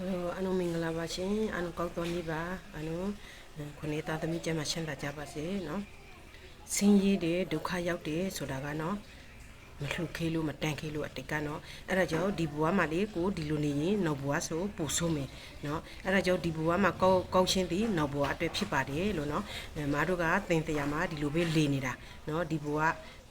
အနုမင်္ဂလာပါရှင်အနုကောက်တော်နေပါအနုခொနေတာသမီးကျမချမ်းသာကြပါစေနော်ဆင်းရဲတယ်ဒုက္ခရောက်တယ်ဆိုတာကနော် မလှခေးလို့မတန်ခေးလို့အတိတ်ကเนาะအဲ့ဒါကြောင့်ဒီဘဝမှာလေကိုဒီလိုနေရင်နောက်ဘဝဆိုပူဆိုးမယ်เนาะအဲ့ဒါကြောင့်ဒီဘဝမှာကောက်ကောက်ရှင်းသည်နောက်ဘဝအတွက်ဖြစ်ပါတယ်လို့เนาะမားတို့ကသင်တရားမှာဒီလိုပဲလေနေတာเนาะဒီဘဝ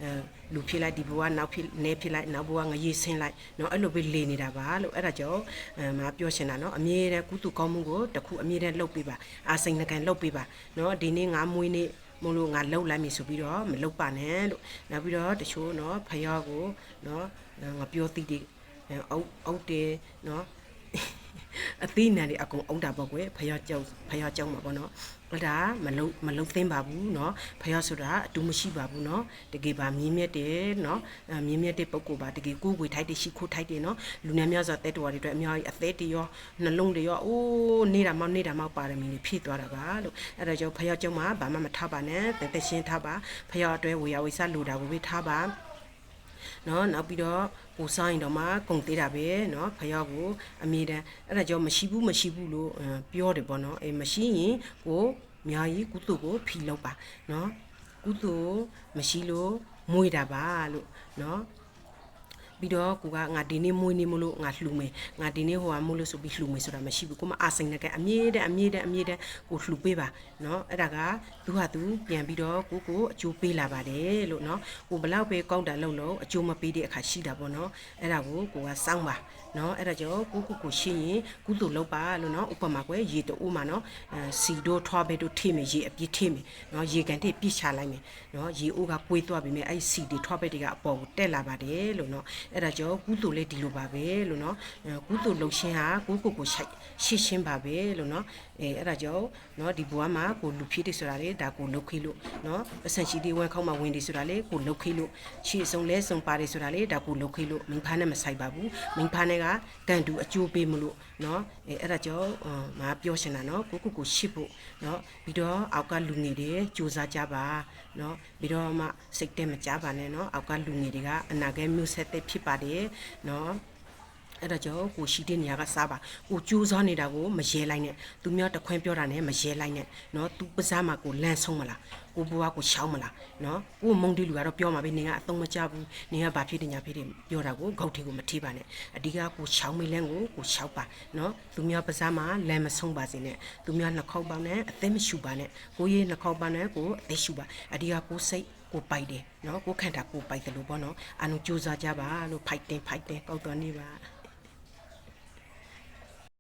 အဲလူဖြစ်လိုက်ဒီဘဝနောက်ဖြစ်နေဖြစ်လိုက်နောက်ဘဝငရေဆင်းလိုက်เนาะအဲ့လိုပဲလေနေတာပါလို့အဲ့ဒါကြောင့်အဲမပြောရှင်တာเนาะအမြဲတမ်းကုသကောင်းမှုကိုတခုအမြဲတမ်းလှုပ်ပေးပါအာစိန်နကန်လှုပ်ပေးပါเนาะဒီနေ့ငါမွေးနေ့ မို့လို့ငါလှုပ်လိုက်ပြီဆိုပြီးတော့မလှုပ်ပါနဲ့လို့နောက်ပြီးတော့တချို့နော်ဖယောက်ကိုနော်ငါပြောသိတယ်အုပ်အုပ်တယ်နော် အသေးနံတွေအကုန်အုံတာပေါ့ကွယ်ဖယောကြောက်ဖယောကြောက်မှာပေါ့နော်အဲ့ဒါမလုံမလုံသင်းပါဘူးเนาะဖယောဆိုတာအတူမရှိပါဘူးเนาะတကယ်ပါမြင်းမြတ်တယ်เนาะအမြင်းမြတ်တဲ့ပုံကိုပါတကယ်ကိုယ်ဝေထိုက်တဲ့ရှိခိုးထိုက်တယ်เนาะလူနေများဆိုတဲ့တော်တွေအတွက်အများကြီးအသေးတရောနှလုံးတွေရောအိုးနေတာမောက်နေတာမောက်ပါရမီတွေဖြည့်သွားတာပါလို့အဲ့ဒါကြောင့်ဖယောကြောက်မှာဘာမှမထားပါနဲ့တသက်ရှင်းထားပါဖယောအတွက်ဝေယဝိဆလူတာကိုပဲထားပါ နော်နောက်ပြီးတော့ကိုစားရင်တော့မှကုံသေးတာပဲနော်ဖယောက်ကိုအမြဲတမ်းအဲ့ဒါကြောင့်မရှိဘူးမရှိဘူးလို့ပြောတယ်ပေါ့နော်အေးမရှိရင်ကိုအများကြီးကုသိုလ်ကိုဖီလောက်ပါနော်ကုသိုလ်မရှိလို့မွေးတာပါလို့နော် ပြီးတော့ကိုကငါဒီနေ့မွေးနေမလို့ငါလှူမယ်ငါဒီနေ့ဟိုကမို့လို့ဆိုပြီးလှူမယ်ဆိုတာမရှိဘူးကိုမအာစိန်နဲ့ကအမြဲတမ်းအမြဲတမ်းအမြဲတမ်းကိုလှူပေးပါเนาะအဲ့ဒါကသူဟာသူပြန်ပြီးတော့ကိုကိုအကျိုးပေးလာပါတယ်လို့เนาะကိုဘလောက်ပဲကောက်တာလုံလုံအကျိုးမပေးတဲ့အခါရှိတာပေါ့เนาะအဲ့ဒါကိုကိုကစောင်းပါเนาะအဲ့ဒါကြောင့်ကိုကိုကိုရှင်းရင်ကုသိုလ်လုပ်ပါလို့เนาะဥပမာကွယ်ရေတူမှာเนาะအဲစီတို့ထွားဘဲတို့ထိမယ်ရေအပြစ်ထိမယ်เนาะရေကန်တိပြစ်ချလိုက်မယ်เนาะရေအိုးကပွေးသွားပြီမဲ့အဲ့စီတွေထွားဘဲတွေကအပေါ်ကိုတက်လာပါတယ်လို့เนาะ အဲ့ဒါကြောင့်ကုသိုလ်လည်းဒီလိုပါပဲလို့နော်ကုသိုလ်လှုပ်ရှင်းဟာကိုကိုကိုရှိုက်ရှင်းရှင်းပါပဲလို့နော်အဲအဲ့ဒါကြောင့်နော်ဒီဘဝမှာကိုလူဖြစ်တယ်ဆိုတာလေဒါကိုလှုပ်ခေလို့နော်အဆန်ရှိသေးဝဲခေါက်မှာဝင်တယ်ဆိုတာလေကိုလှုပ်ခေလို့ရှေ့ဆုံးလဲဆုံးပါတယ်ဆိုတာလေဒါကိုလှုပ်ခေလို့မင်းဖားနဲ့မဆိုင်ပါဘူးမင်းဖားနဲ့ကကန်တူအကျိုးပေးမလို့နော်အဲအဲ့ဒါကြောင့်ငါပြောရှင်တာနော်ကိုကိုကိုရှိဖို့နော်ပြီးတော့အောက်ကလူငယ်တွေစူးစမ်းကြပါနော်ပြီးတော့မှစိတ်တက်မကြပါနဲ့နော်အောက်ကလူငယ်တွေကအနာဂတ်မျိုးဆက်သက်ဖြစပါတယ်เนาะအဲ့ဒါကြောင့်ကိုရှိတဲ့နေရာကစားပါကိုကြိုးစားနေတာကိုမရဲလိုက်နဲ့သူများတခွင်းပြောတာနဲ့မရဲလိုက်နဲ့เนาะသူပစားမှာကိုလန့်ဆုံးမလားကိုဘွားကိုရှောင်းမလားเนาะကိုမုံတီလူကတော့ပြောမှာပဲနင်ကအသုံးမချဘူးနင်ကဘာဖြစ်တယ်ညာဖြစ်တယ်ပြောတာကိုဂုတ်ထေကိုမထိပါနဲ့အဓိကကိုရှောင်းမိလန်းကိုကိုရှောက်ပါเนาะသူများပစားမှာလန့်မဆုံးပါစေနဲ့သူများနှခေါက်ပေါင်းနဲ့အသက်မရှူပါနဲ့ကိုရေးနှခေါက်ပေါင်းနဲ့ကိုအသက်ရှူပါအဓိကကိုစိတ် ကိုပိုက်တယ်နော်ကိုခန္ဓာကိုပိုက်တယ်လို့ပေါ့နော်အနုကြိုးစားကြပါလို့ဖိုက်တင်ဖိုက်တင်ကောက်တော်နေပါ